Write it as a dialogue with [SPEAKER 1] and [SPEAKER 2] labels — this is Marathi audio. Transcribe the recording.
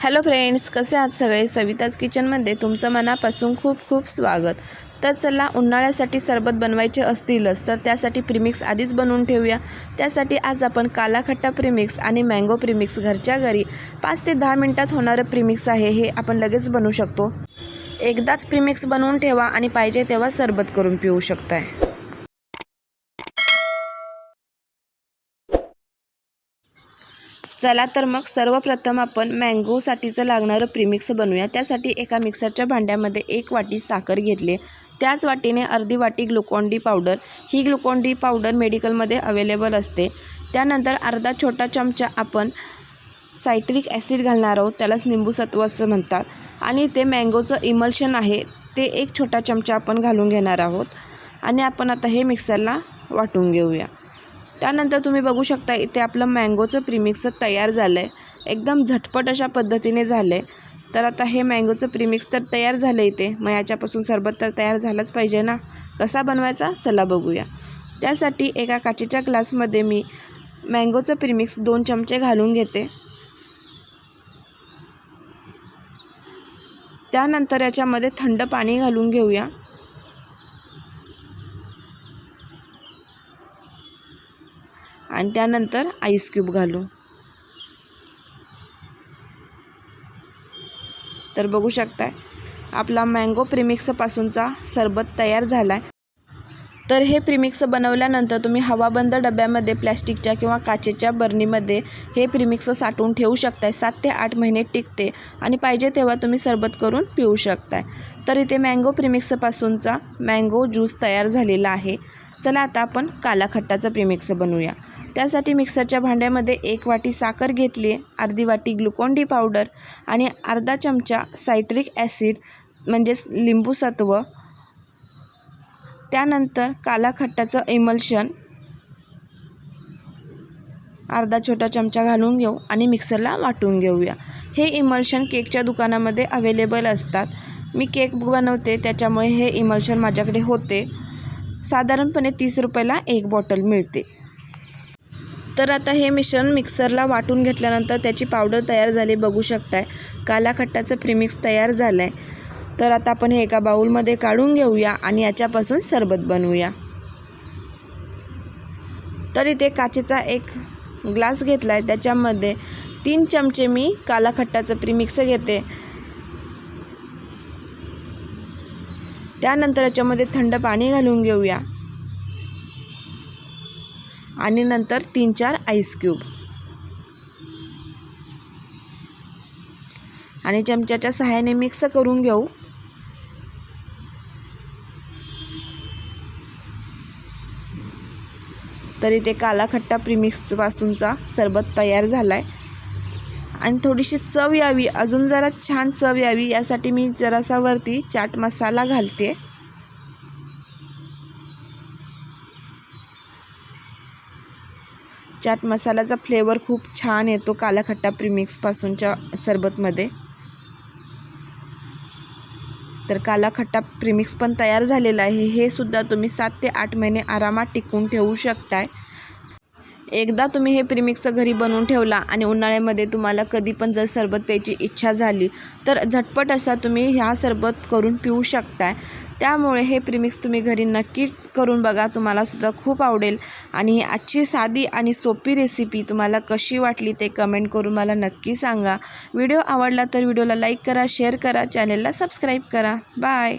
[SPEAKER 1] हॅलो फ्रेंड्स कसे आहात सगळे? सविताज किचनमध्ये तुमचं मनापासून खूप खूप स्वागत. तर चला उन्हाळ्यासाठी सरबत बनवायचे असतीलच तर त्यासाठी प्रीमिक्स आधीच बनवून ठेवूया. त्यासाठी आज आपण कालाखट्टा प्रिमिक्स प्रीमिक्स आणि मँगो प्रीमिक्स घरच्या घरी पाच ते दहा मिनटात होणारं प्रीमिक्स आहे हे आपण लगेच बनवू शकतो. एकदाच प्रीमिक्स बनवून ठेवा आणि पाहिजे तेव्हा सरबत करून पिऊ शकताय. चला तर मग सर्वप्रथम आपण मँगोसाठीचं लागणारं प्रीमिक्स बनवूया. त्यासाठी एका मिक्सरच्या भांड्यामध्ये एक वाटी साखर घेतली. त्याच वाटीने अर्धी वाटी ग्लुकॉन डी पावडर ही ग्लुकॉन डी पावडर मेडिकलमध्ये अवेलेबल असते. त्यानंतर अर्धा छोटा चमचा आपण सायट्रिक ॲसिड घालणार आहोत. त्यालाच निंबूसत्व असं म्हणतात. आणि ते मँगोचं इमल्शन आहे. ते एक छोटा चमचा आपण घालून घेणार आहोत. आणि आपण आता हे मिक्सरला वाटून घेऊया. त्यानंतर तुम्ही बघू शकता इथे आपलं मँगोचं प्रीमिक्स तयार झालं आहे एकदम झटपट अशा पद्धतीने झालं आहे तर आता हे मँगोचं प्रीमिक्स तर तयार झालं इथे. मग याच्यापासून सरबत तर तयार झालंच पाहिजे ना? कसा बनवायचा? चला बघूया. त्यासाठी एका काचेच्या ग्लासमध्ये मी मँगोचं प्रीमिक्स दोन चमचे घालून घेते. त्यानंतर याच्यामध्ये थंड पाणी घालून घेऊया. आणि त्यानंतर आईस क्यूब घालू. तर बघू शकताय आपला मँगो प्रिमिक्सपासूनचा सरबत तयार झाला आहे तर हे प्रिमिक्स बनवल्यानंतर तुम्ही हवाबंद डब्यामध्ये प्लॅस्टिकच्या किंवा काचेच्या बर्नीमध्ये हे प्रिमिक्स साठवून ठेवू शकताय. सात ते आठ महिने टिकते आणि पाहिजे तेव्हा तुम्ही सरबत करून पिऊ शकताय. तर इथे मँगो प्रिमिक्सपासूनचा मँगो ज्यूस तयार झालेला आहे. चला आता आपण कालाखट्टाचं प्रिमिक्स बनवूया. त्यासाठी मिक्सरच्या भांड्यामध्ये एक वाटी साखर घेतली आहे अर्धी वाटी ग्लुकॉन डी पावडर आणि अर्धा चमचा सायट्रिक ॲसिड म्हणजेच लिंबूसत्व त्यानंतर कालाखट्टाचं इमल्शन. अर्धा छोटा चमचा घालून घेऊ आणि मिक्सरला वाटून घेऊया. हे इमल्शन केकच्या दुकानामध्ये अवेलेबल असतात. मी केक बनवते त्याच्यामुळे हे इमल्शन माझ्याकडे होते. साधारणपणे तीस रुपयाला एक बॉटल मिळते. तर आता हे मिश्रण मिक्सरला वाटून घेतल्यानंतर त्याची पावडर तयार झाली बघू शकताय. कालाखट्टाचं प्रीमिक्स तयार झालं आहे तर आता आपण हे एका बाऊलमध्ये काढून घेऊया आणि याच्यापासून सरबत बनवूया. तर इथे काचेचा एक ग्लास घेतला आहे त्याच्यामध्ये तीन चमचे मी काला खट्टाचं प्रीमिक्स घेते. त्यानंतर याच्यामध्ये थंड पाणी घालून घेऊया. आणि नंतर तीन चार आईस क्यूब आणि चमच्याच्या सहाय्याने मिक्स करून घेऊ. तरी ते कालाखट्टा प्रिमिक्सपासूनचा सरबत तयार झाला आहे आणि थोडीशी चव यावी अजून जरा छान चव यावी यासाठी मी जरासा वरती चाट मसाला घालते. चाट मसाल्याचा फ्लेवर खूप छान येतो कालाखट्टा प्रिमिक्सपासूनच्या सरबतमध्ये. तर कालाखट्टा प्रिमिक्स पण तयार झालेला आहे. हे सुद्धा तुम्ही सात ते आठ महिने आरामात टिकवून ठेवू शकताय. एकदा तुम्ही हे प्रिमिक्स घरी बनवून ठेवला आणि उन्हाळ्यामध्ये तुम्हाला कधी पण जर सरबत प्यायची इच्छा झाली तर झटपट असा तुम्ही ह्या सरबत करून पिऊ शकताय. त्यामुळे हे प्रिमिक्स तुम्ही घरी नक्की करून बघा तुम्हालासुद्धा खूप आवडेल. आणि आजची साधी आणि सोपी रेसिपी तुम्हाला कशी वाटली ते कमेंट करून मला नक्की सांगा. व्हिडिओ आवडला तर व्हिडिओला लाईक करा शेअर करा चॅनेलला सबस्क्राईब करा. बाय!